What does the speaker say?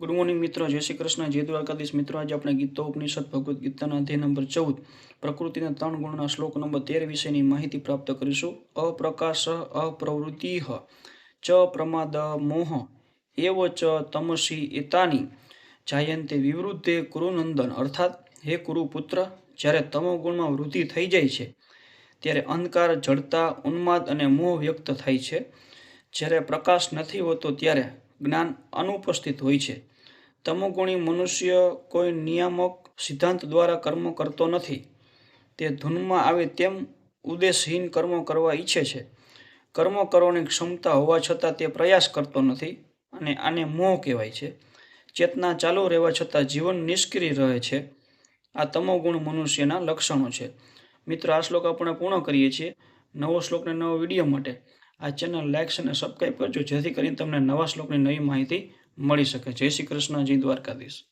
Good morning મિત્રો, જય શ્રી કૃષ્ણ, જય દ્વારકાધીશ મિત્રો. આજે આપણે ગીતો, ઉપનિષદ, ભગવદ્ ગીતાના અધ્યાય નંબર ચૌદ, પ્રકૃતિના ત્રણ ગુણના શ્લોક નંબર તેર વિશેની માહિતી પ્રાપ્ત કરીશું. અપ્રકાશ, અપ્રવૃત્તિ ચ, પ્રમાદ, મોહ, એવ, ચ, તમસી, એતાની, જાયંતે વિવૃદ્ધે કુરુનંદન. અર્થાત, હે કુરુપુત્ર, જ્યારે તમો ગુણમાં વૃદ્ધિ થઈ જાય છે, ત્યારે અંધકાર, જડતા, ઉન્માદ અને મોહ વ્યક્ત થાય છે. જ્યારે પ્રકાશ નથી હોતો, ત્યારે જ્ઞાન અનુપસ્થિત હોય છે. તમોગુણી મનુષ્ય કોઈ નિયામક સિદ્ધાંત દ્વારા કર્મ કરતો નથી. તે ધૂનમાં આવે તેમ ઉદ્દેશહીન કર્મો કરવા ઈચ્છે છે. કર્મ કરવાની ક્ષમતા હોવા છતાં તે પ્રયાસ કરતો નથી અને આને મોહ કહેવાય છે. ચેતના ચાલુ રહેવા છતાં જીવન નિષ્ક્રિય રહે છે. આ તમોગુણ મનુષ્યના લક્ષણો છે. મિત્રો, આ શ્લોક આપણે પૂર્ણ કરીએ છીએ. નવો શ્લોકને નવો વીડિયો માટે. આ ચેનલ લાઇક અને સબસ્ક્રાઈબ કરજો, જેથી કરીને તમને નવા શ્લોકની નવી માહિતી મળી શકે. જય શ્રી કૃષ્ણ જય દ્વારકાધીશ.